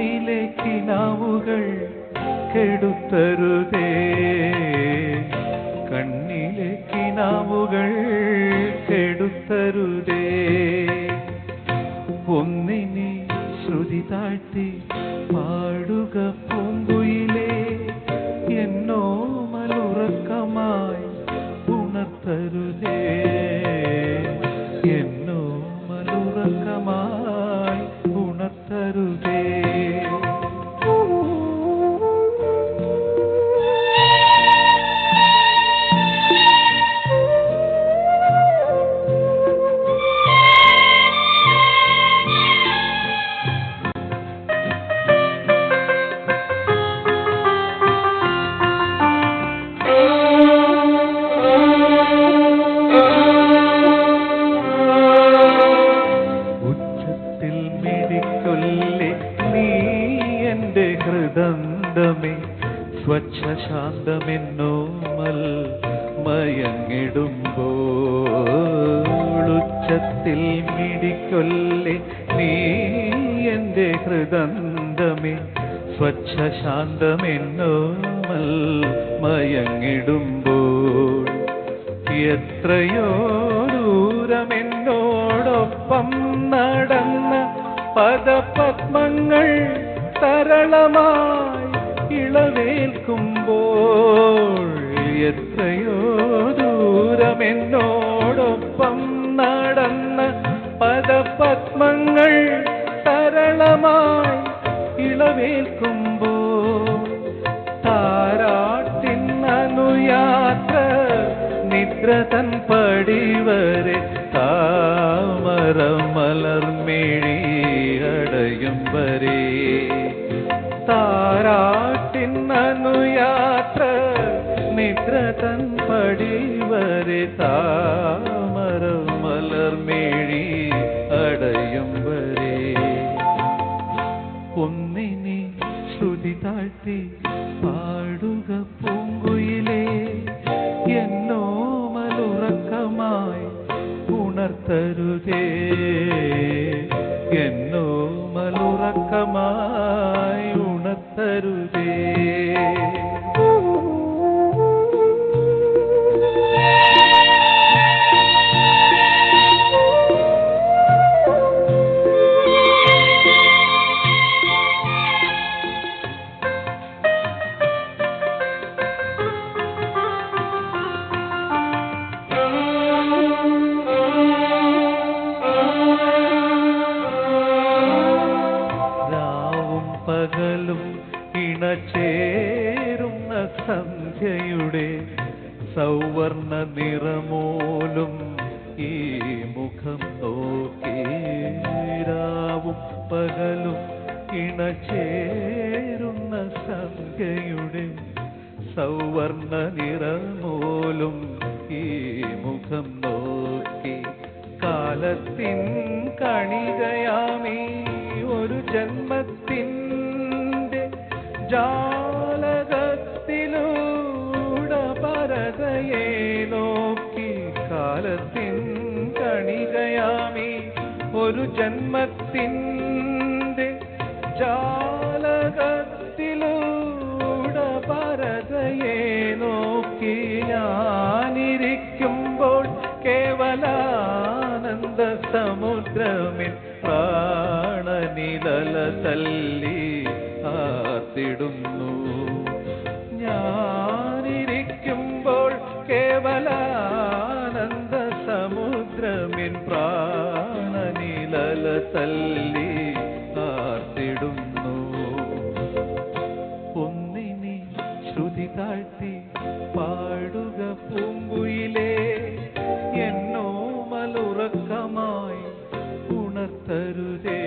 കണ്ണിലെ കിനാവുകൾ കെടുത്തരുതേ. കണ്ണിലെ കിനാവുകൾ കെടുത്തരുതേ. ഒന്നിനെ ശ്രുതി താഴ്ത്തി പാടുക സ്വച്ഛ ശാന്തമെന്നോമൽ മിടിക്കൊല്ലെ നീ എന്റെ ഹൃദന്തമേ. സ്വച്ഛ ശാന്തമെന്നോമൽ മയങ്ങിടുമ്പോൾ എത്രയോ ദൂരമെന്നോടൊപ്പം നടന്ന പദപത്മങ്ങൾ തരളമായി ഇളവേൽക്കുമ്പോൾ എത്രയോ ദൂരമെന്നോടൊപ്പം നടന്ന പദപത്മങ്ങൾ തരളമായി ഇളവേൽക്കുമ്പോൾ താരാട്ടിൻ അനുയാത്ര നിദ്ര തൻ പടിവരെ താമര മലർമിഴി അടയും വരെ. ഒന്നിനെ ശ്രുതി താഴ്ത്തി പാടുക പൂങ്കുയിലേ. എന്നോ മലുറക്കമായി ഉണർത്തരുതേ എന്നോ മലുറക്കമായി ഉണർത്തരുതേ. ഇണചേരുന്ന സന്ധ്യയുടെ സൗവർണ നിറമോലും ഈ മുഖം നോക്കിരാവും പകലും ഇണചേരുന്ന സന്ധ്യയുടെ സൗവർണ നിറമോലും ഈ മുഖം നോക്കി കാലത്തിൻ കണികയാമീ ഒരു ജന്മത്തിന്റെ ജാലകത്തിലൂടെ പരതയെ നോക്കി കാലത്തിൻ കണികയാമീ. ഒരു ജന്മത്തിന്റെ ജാലകത്തിലൂട പരതയെ നോക്കി ഞാനിരിക്കുമ്പോൾ കേവലാനന്ദ സമുദ്രമിൽ പ്രാണനിലല തല്ലി ആത്തിടുന്നു ഞാനിരിക്കുമ്പോൾ കേവലാനന്ദ സമുദ്രമിൻ പ്രാണനിലല തല്ലി ആത്തിടുന്നു ഒന്നിനി ശ്രുതി താഴ്ത്തി പാടുക പൂങ്കുയിലേ എന്നോ മലുറക്കമായി ഉണർത്തരുതേ.